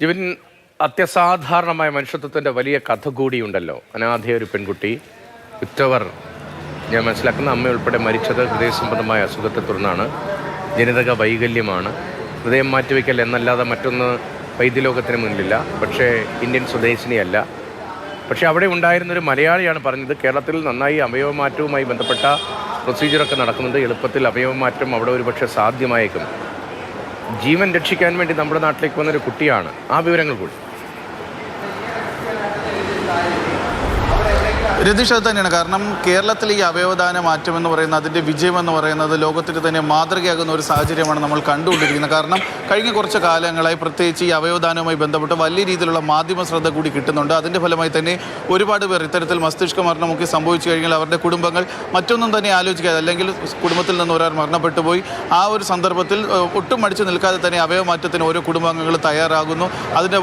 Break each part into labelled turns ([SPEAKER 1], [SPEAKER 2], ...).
[SPEAKER 1] ജീവൻ അത്യസാധാരണമായ മനുഷ്യത്വത്തിന്റെ വലിയ കഥ കൂടിയുണ്ടല്ലോ. അനാഥയ ഒരു പെൺകുട്ടി ഉറ്റവർ ഞാൻ മനസ്സിലാക്കുന്ന അമ്മ ഉൾപ്പെടെ മരിച്ചത് ഹൃദയസംബന്ധമായ അസുഖത്തെ തുടർന്നാണ്. ജനിതക വൈകല്യമാണ്. ഹൃദയം മാറ്റിവെക്കൽ എന്നല്ലാതെ മറ്റൊന്ന് വൈദ്യലോകത്തിന് മുന്നിലില്ല. പക്ഷേ ഇന്ത്യൻ സ്വദേശിനിയല്ല. പക്ഷേ അവിടെ ഉണ്ടായിരുന്നൊരു മലയാളിയാണ് പറഞ്ഞത്. കേരളത്തിൽ നന്നായി അവയവമാറ്റവുമായി ബന്ധപ്പെട്ട പ്രൊസീജിയറൊക്കെ നടക്കുന്നുണ്ട്. എളുപ്പത്തിൽ അവയവമാറ്റം അവിടെ ഒരുപക്ഷെ സാധ്യമായേക്കും. ജീവൻ രക്ഷിക്കാൻ വേണ്ടി നമ്മുടെ നാട്ടിലേക്ക് വന്നൊരു കുട്ടിയാണ്. ആ വിവരങ്ങൾ കൂടി.
[SPEAKER 2] രതീഷ് അത് തന്നെയാണ്. കാരണം കേരളത്തിൽ ഈ അവയവദാന മാറ്റം എന്ന് പറയുന്നത് അതിന്റെ വിജയം എന്ന് പറയുന്നത് ലോകത്തിന് തന്നെ മാതൃകയാകുന്ന ഒരു സാഹചര്യമാണ് നമ്മൾ കണ്ടുകൊണ്ടിരിക്കുന്നത്. കാരണം കഴിഞ്ഞ കുറച്ച് കാലങ്ങളായി പ്രത്യേകിച്ച് ഈ അവയവദാനവുമായി ബന്ധപ്പെട്ട് വലിയ രീതിയിലുള്ള മാധ്യമ ശ്രദ്ധ കൂടി കിട്ടുന്നുണ്ട്. അതിന്റെ ഫലമായി തന്നെ ഒരുപാട് പേർ ഇത്തരത്തിൽ മസ്തിഷ്ക മരണമൊക്കെ സംഭവിച്ചു കഴിഞ്ഞാൽ അവരുടെ കുടുംബങ്ങൾ മറ്റൊന്നും തന്നെ ആലോചിക്കാതെ അല്ലെങ്കിൽ കുടുംബത്തിൽ നിന്ന് ഒരാൾ മരണപ്പെട്ടു പോയി ആ ഒരു സന്ദർഭത്തിൽ ഒട്ടും മടിച്ചു നിൽക്കാതെ തന്നെ അവയവമാറ്റത്തിന് ഓരോ കുടുംബാംഗങ്ങൾ തയ്യാറാകുന്നു. അതിന്റെ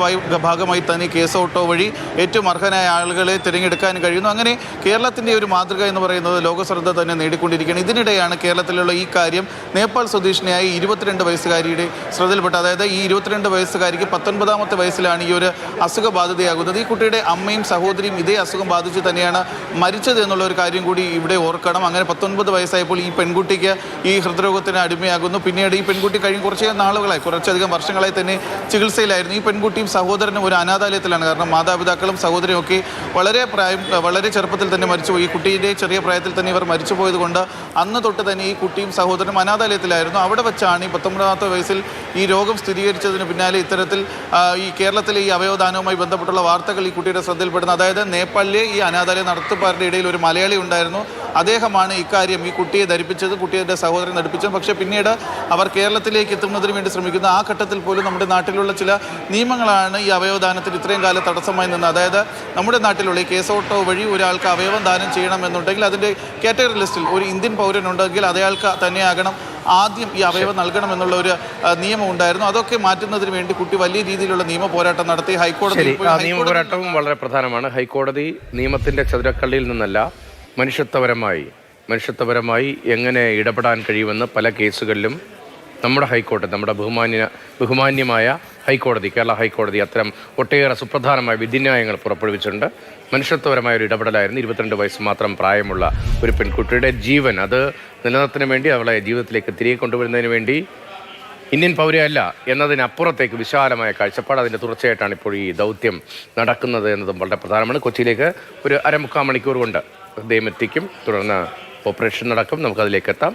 [SPEAKER 2] ഭാഗമായി തന്നെ കേസ് ഓട്ടോ വഴി ഏറ്റവും അർഹനായ ആളുകളെ തിരഞ്ഞെടുക്കാൻ കഴിയുന്നു. അങ്ങനെ കേരളത്തിന്റെ ഒരു മാതൃക എന്ന് പറയുന്നത് ലോകശ്രദ്ധ തന്നെ നേടിക്കൊണ്ടിരിക്കുകയാണ്. ഇതിനിടെയാണ് കേരളത്തിലുള്ള ഈ കാര്യം നേപ്പാൾ സ്വദേശിനിയായ ഇരുപത്തിരണ്ട് വയസ്സുകാരിയുടെ ശ്രദ്ധയിൽപ്പെട്ട അതായത് ഈ ഇരുപത്തിരണ്ട് വയസ്സുകാരിക്ക് പത്തൊൻപതാമത്തെ വയസ്സിലാണ് ഈ ഒരു അസുഖ ബാധിതയാകുന്നത് ഈ കുട്ടിയുടെ അമ്മയും സഹോദരിയും ഇതേ അസുഖം ബാധിച്ച് തന്നെയാണ് മരിച്ചത് എന്നുള്ള ഒരു കാര്യം കൂടി ഇവിടെ ഓർക്കണം. അങ്ങനെ പത്തൊൻപത് വയസ്സായപ്പോൾ ഈ പെൺകുട്ടിക്ക് ഈ ഹൃദ്രോഗത്തിന് അടിമയാകുന്നു. പിന്നീട് ഈ പെൺകുട്ടി കഴിഞ്ഞ കുറച്ച് നാളുകളായി കുറച്ചധികം വർഷങ്ങളായി തന്നെ ചികിത്സയിലായിരുന്നു. ഈ പെൺകുട്ടിയും സഹോദരനും ഒരു അനാഥാലയത്തിലാണ്. കാരണം മാതാപിതാക്കളും സഹോദരിയും ഒക്കെ വളരെ പ്രായം വളരെ ചെറുപ്പത്തിൽ തന്നെ മരിച്ചുപോയി. ഈ കുട്ടിയുടെ ചെറിയ പ്രായത്തിൽ തന്നെ ഇവർ മരിച്ചു പോയതുകൊണ്ട് അന്ന് തൊട്ട് തന്നെ ഈ കുട്ടിയും സഹോദരനും അനാഥാലയത്തിലായിരുന്നു. അവിടെ വെച്ചാണ് ഈ പത്തൊമ്പതാമത്തെ വയസ്സിൽ ഈ രോഗം സ്ഥിരീകരിച്ചതിന് പിന്നാലെ ഇത്തരത്തിൽ ഈ കേരളത്തിലെ ഈ അവയവദാനവുമായി ബന്ധപ്പെട്ടുള്ള വാർത്തകൾ ഈ കുട്ടിയുടെ ശ്രദ്ധയിൽപ്പെടുന്നത്. അതായത് നേപ്പാളിലെ ഈ അനാഥാലയ നടത്തിപ്പാരുടെ ഇടയിൽ ഒരു മലയാളി ഉണ്ടായിരുന്നു. അദ്ദേഹമാണ് ഇക്കാര്യം ഈ കുട്ടിയെ ധരിപ്പിച്ചത് കുട്ടിയുടെ സഹോദരൻ ധരിപ്പിച്ചത്. പക്ഷേ പിന്നീട് അവർ കേരളത്തിലേക്ക് എത്തുന്നതിന് വേണ്ടി ശ്രമിക്കുന്നു. ആ ഘട്ടത്തിൽ പോലും നമ്മുടെ നാട്ടിലുള്ള ചില നിയമങ്ങളാണ് ഈ അവയവദാനത്തിന് ഇത്രയും കാലം തടസ്സമായി നിന്ന് അതായത് നമ്മുടെ നാട്ടിലുള്ള ഈ കേസ് ഓട്ടോ വഴി ഒരാൾക്ക് അവയവം ദാനം ചെയ്യണമെന്നുണ്ടെങ്കിൽ അതിന്റെ കാറ്റഗറി ലിസ്റ്റിൽ ഒരു ഇന്ത്യൻ പൗരനുണ്ടെങ്കിൽ അയാൾക്ക് തന്നെയാകണം ആദ്യം ഈ അവയവം നൽകണമെന്നുള്ള ഒരു നിയമം ഉണ്ടായിരുന്നു. അതൊക്കെ മാറ്റുന്നതിന് വേണ്ടി കുട്ടി വലിയ രീതിയിലുള്ള നിയമ പോരാട്ടം നടത്തി. ഹൈക്കോടതി
[SPEAKER 1] നിയമ പോരാട്ടവും വളരെ പ്രധാനമാണ്. ഹൈക്കോടതി നിയമത്തിന്റെ ചതുരക്കള്ളിയിൽ നിന്നല്ല മനുഷ്യത്വപരമായി മനുഷ്യത്വപരമായി എങ്ങനെ ഇടപെടാൻ കഴിയുമെന്ന് പല കേസുകളിലും നമ്മുടെ ഹൈക്കോടതി നമ്മുടെ ബഹുമാന്യ ബഹുമാന്യമായ ഹൈക്കോടതി കേരള ഹൈക്കോടതി അത്തരം ഒട്ടേറെ സുപ്രധാനമായ വിധിന്യായങ്ങൾ പുറപ്പെടുവിച്ചിട്ടുണ്ട്. മനുഷ്യത്വപരമായ ഒരു ഇടപെടലായിരുന്നു. ഇരുപത്തിരണ്ട് വയസ്സ് മാത്രം പ്രായമുള്ള ഒരു പെൺകുട്ടിയുടെ ജീവൻ. അത് നിലനിർത്തുന്നതിന് വേണ്ടി അവളെ ജീവിതത്തിലേക്ക് തിരികെ കൊണ്ടുവരുന്നതിന് വേണ്ടി ഇന്ത്യൻ പൗരയല്ല എന്നതിനപ്പുറത്തേക്ക് വിശാലമായ കാഴ്ചപ്പാട്. അതിന്റെ തുടർച്ചയായിട്ടാണ് ഇപ്പോൾ ഈ ദൗത്യം നടക്കുന്നത് എന്നതും വളരെ പ്രധാനമാണ്. കൊച്ചിയിലേക്ക് ഒരു അരമുക്കാൽ മണിക്കൂർ കൊണ്ട് എത്തിക്കും. തുടർന്ന് ഓപ്പറേഷൻ നടക്കും. നമുക്കതിലേക്ക് എത്താം.